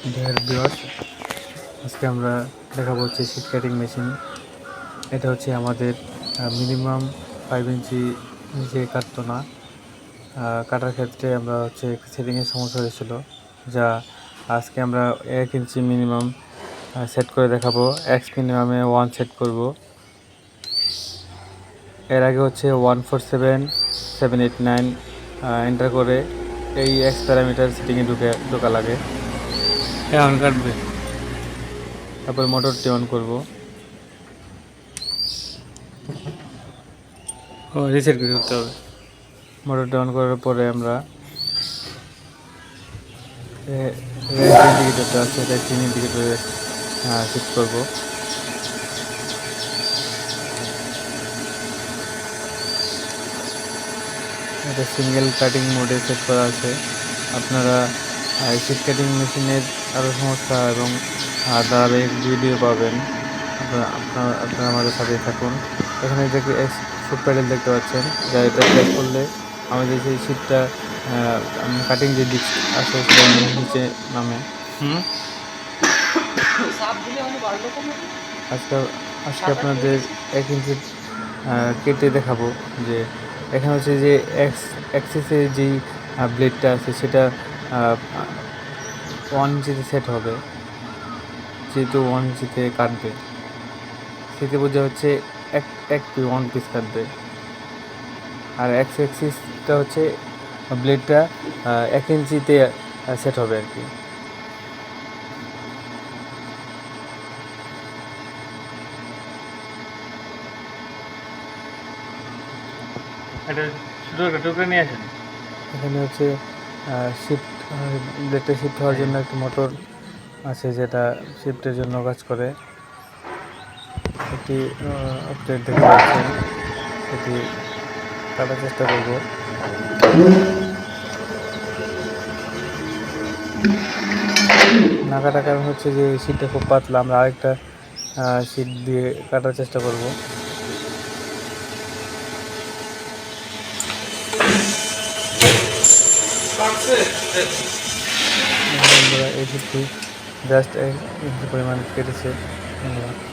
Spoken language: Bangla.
ডিয়ার ভিউয়ার্স আজকে আমরা দেখাবো হচ্ছে শীট কাটিং মেশিন এটা হচ্ছে আমাদের মিনিমাম ফাইভ ইঞ্চি নিচে কাটতো না। কাটার ক্ষেত্রে আমরা হচ্ছে সেটিংয়ের সমস্যা হয়েছিল, যা আজকে আমরা এক ইঞ্চি মিনিমাম সেট করে দেখাবো। এক্স মিনিমামে ওয়ান সেট করব। এর আগে হচ্ছে one four seven seven eight nine enter করে এই এক্স প্যারামিটার সেটিংয়ে ঢুকে ঢোকা লাগে। হ্যাঁ অন কাটবে। তারপর মোটরটি অন করব। ও রিসেট করে করতে হবে। মোটরটি অন করার পরে আমরা ইন্ডিকেটরটা আছে রেড ইন্ডিকেটরে শিফট করব। এটা সিঙ্গেল কাটিং মোডে সেট করা আছে। আপনারা শীত কাটিং মেশিনের আরও সমস্যা এবং ধারাবাহিক ভিডিও পাবেন। আপনারা আপনারা আমাদের সাথে থাকুন। এখানে যে ফুট প্যাডেল দেখতে পাচ্ছেন যা এটা প্রেস করলে আমাদের সেই শীতটা কাটিং যে দিক আছে নিচে নামে। আজকে আজকে আপনাদের এক ইঞ্চি কেটে দেখাবো যে এখানে হচ্ছে যে এক্স অ্যাক্সিসের যেই ব্লেডটা আছে সেটা ওয়ান জিতে সেট হবে। যেহেতু ওয়ান ইঞ্চিতে কাটবে। সেতে বোঝা হচ্ছে এক এক পি ওয়ান পিস কাটবে। আর এক্স অ্যাক্সিসটা হচ্ছে ব্লেডটা এক ইঞ্চিতে সেট হবে আর কি। এটা ছোটো একটা টুকরো নিয়ে আসেন? এখানে হচ্ছে শিফট ব্লেডটা শিফট হওয়ার জন্য একটি মোটর আছে যেটা শিফটের জন্য কাজ করে। একটি আপডেট দেখতে পাচ্ছেন। সেটি কাটার চেষ্টা করব। না কাটার কারণ হচ্ছে যে শীটটা খুব পাতলা। আমরা আরেকটা শীট দিয়ে কাটার চেষ্টা করব। বন্ধুরা এই শীটটি জাস্ট এক ইঞ্চি পরিমাণ কেটেছে ধন্যবাদ